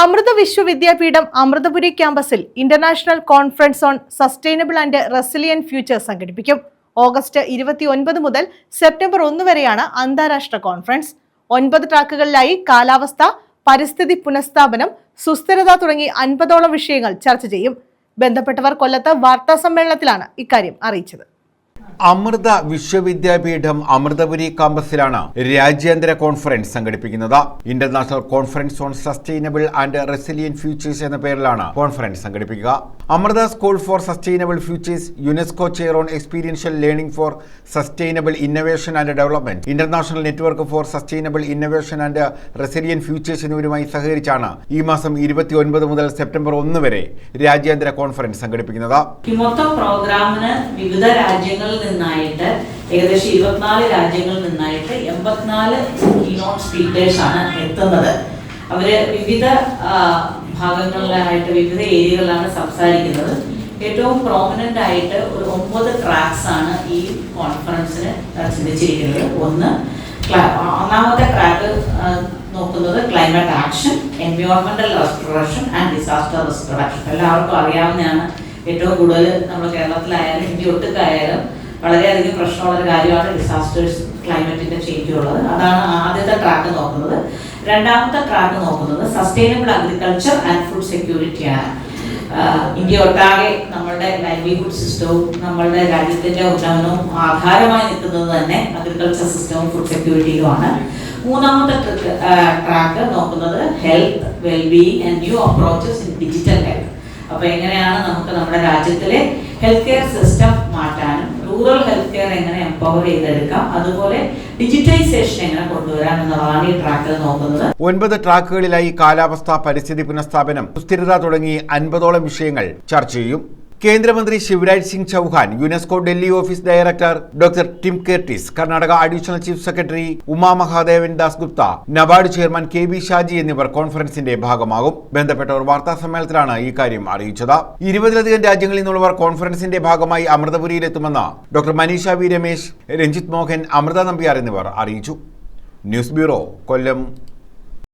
അമൃത വിശ്വവിദ്യാപീഠം അമൃതപുരി ക്യാമ്പസിൽ international conference on sustainable and resilient future സംഘടിപ്പിക്കും. August ഇരുപത്തി ഒൻപത് മുതൽ സെപ്റ്റംബർ ഒന്ന് വരെയാണ് അന്താരാഷ്ട്ര കോൺഫറൻസ്. ഒൻപത് ട്രാക്കുകളിലായി കാലാവസ്ഥ പരിസ്ഥിതി പുനഃസ്ഥാപനം സുസ്ഥിരത തുടങ്ങി അൻപതോളം വിഷയങ്ങൾ ചർച്ച ചെയ്യും. ബന്ധപ്പെട്ടവർ കൊല്ലത്ത് വാർത്താ സമ്മേളനത്തിലാണ് ഇക്കാര്യം അറിയിച്ചത്. അമൃത വിശ്വവിദ്യാപീഠം അമൃതപുരി കാമ്പസിലാണ് രാജ്യാന്തര കോൺഫറൻസ് സംഘടിപ്പിക്കുന്നത്. International conference on sustainable and resilient futures എന്ന പേരിലാണ് കോൺഫറൻസ് സംഘടിപ്പിക്കുക. Amrita school for sustainable futures UNESCO chair on experiential learning for sustainable innovation and development international network for sustainable innovation and resilient futures എന്നിവരുമായി സഹകരിച്ചാണ് ഈ മാസം ഇരുപത്തി ഒൻപത് മുതൽ സെപ്റ്റംബർ ഒന്ന് വരെ രാജ്യാന്തര കോൺഫറൻസ് സംഘടിപ്പിക്കുന്നത്. മൊത്തം പ്രോഗ്രാമിന് വിവിധ രാജ്യങ്ങളിൽ നിന്നായിട്ട് ഏകദേശം ഇരുപത്തിനാല് രാജ്യങ്ങളിൽ നിന്നായിട്ട് എൺപത്തിനാല് കീനോട്ട് സ്പീക്കേഴ്സ് ആണ് എത്തുന്നത്. അവർ വിവിധ ഭാഗങ്ങളിലായിട്ട് വിവിധ ഏരിയകളിലാണ് സംസാരിക്കുന്നത്. ഏറ്റവും പ്രോമിനന്റ് ആയിട്ട് ഒരു ഒമ്പത് ട്രാക്സ് ആണ് ഈ കോൺഫറൻസിന് ചിന്തിച്ചിരിക്കുന്നത് ഒന്ന് ഒന്നാമത്തെ ട്രാക്ക് നോക്കുന്നത് ക്ലൈമറ്റ് ആക്ഷൻ എൻവയോൺമെന്റൽ റെസ്റ്റോറേഷൻ ആൻഡ് ഡിസാസ്റ്റർ റെസ്റ്റോറേഷൻ എല്ലാവർക്കും അറിയാവുന്നതാണ്. ഏറ്റവും കൂടുതൽ നമ്മൾ കേരളത്തിലായാലും ഇന്ത്യ ഒട്ടുക്കായാലും വളരെയധികം പ്രശ്നമുള്ള ഒരു കാര്യമാണ് ഡിസാസ്റ്റേഴ്സ് ക്ലൈമറ്റിന്റെ ചേഞ്ച് ഉള്ളത് അതാണ് ആദ്യത്തെ ട്രാക്ക് നോക്കുന്നത്. രണ്ടാമത്തെ ട്രാക്ക് നോക്കുന്നത് സസ്റ്റൈനബിൾ അഗ്രികൾച്ചർ ആൻഡ് ഫുഡ് സെക്യൂരിറ്റിയാണ് ഇന്ത്യ ഒട്ടാകെ നമ്മളുടെ ലൈവ്ലിഹുഡ് സിസ്റ്റവും നമ്മളുടെ രാജ്യത്തിന്റെ ഉന്നമനവും ആധാരമായി നിൽക്കുന്നത് തന്നെ അഗ്രികൾച്ചർ സിസ്റ്റവും ഫുഡ് സെക്യൂരിറ്റിയുമാണ് മൂന്നാമത്തെ ട്രാക്ക് നോക്കുന്നത് health wellbeing and new approaches in digital health അപ്പൊ എങ്ങനെയാണ് നമുക്ക് നമ്മുടെ രാജ്യത്തിലെ ഹെൽത്ത് കെയർ സിസ്റ്റം കെയർ അതുപോലെ ഡിജിറ്റൈസേഷൻ എങ്ങനെ നോക്കുന്നത്. ഒൻപത് ട്രാക്കുകളിലായി കാലാവസ്ഥ പരിസ്ഥിതി പുനഃസ്ഥാപനം സുസ്ഥിരത തുടങ്ങി അൻപതോളം വിഷയങ്ങൾ ചർച്ച ചെയ്യും. കേന്ദ്രമന്ത്രി Shivraj Singh Chouhan UNESCO Delhi office director doctor Tim Curtis Karnataka additional chief secretary Uma Mahadevan Dasgupta NABARD chairman K B Shaji എന്നിവർ കോൺഫറൻസിന്റെ ഭാഗമാകും. ബന്ധപ്പെട്ടവർ വാർത്താ സമ്മേളനത്തിലാണ് ഈ കാര്യം അറിയിച്ചത്. ഇരുപതിലധികം രാജ്യങ്ങളിൽ നിന്നുള്ളവർ കോൺഫറൻസിന്റെ ഭാഗമായി അമൃതപുരിയിലെത്തുമെന്ന് ഡോക്ടർ മനീഷ വി രമേശ് രഞ്ജിത് മോഹൻ അമൃത നമ്പ്യാർ എന്നിവർ അറിയിച്ചു. News bureau Kollam.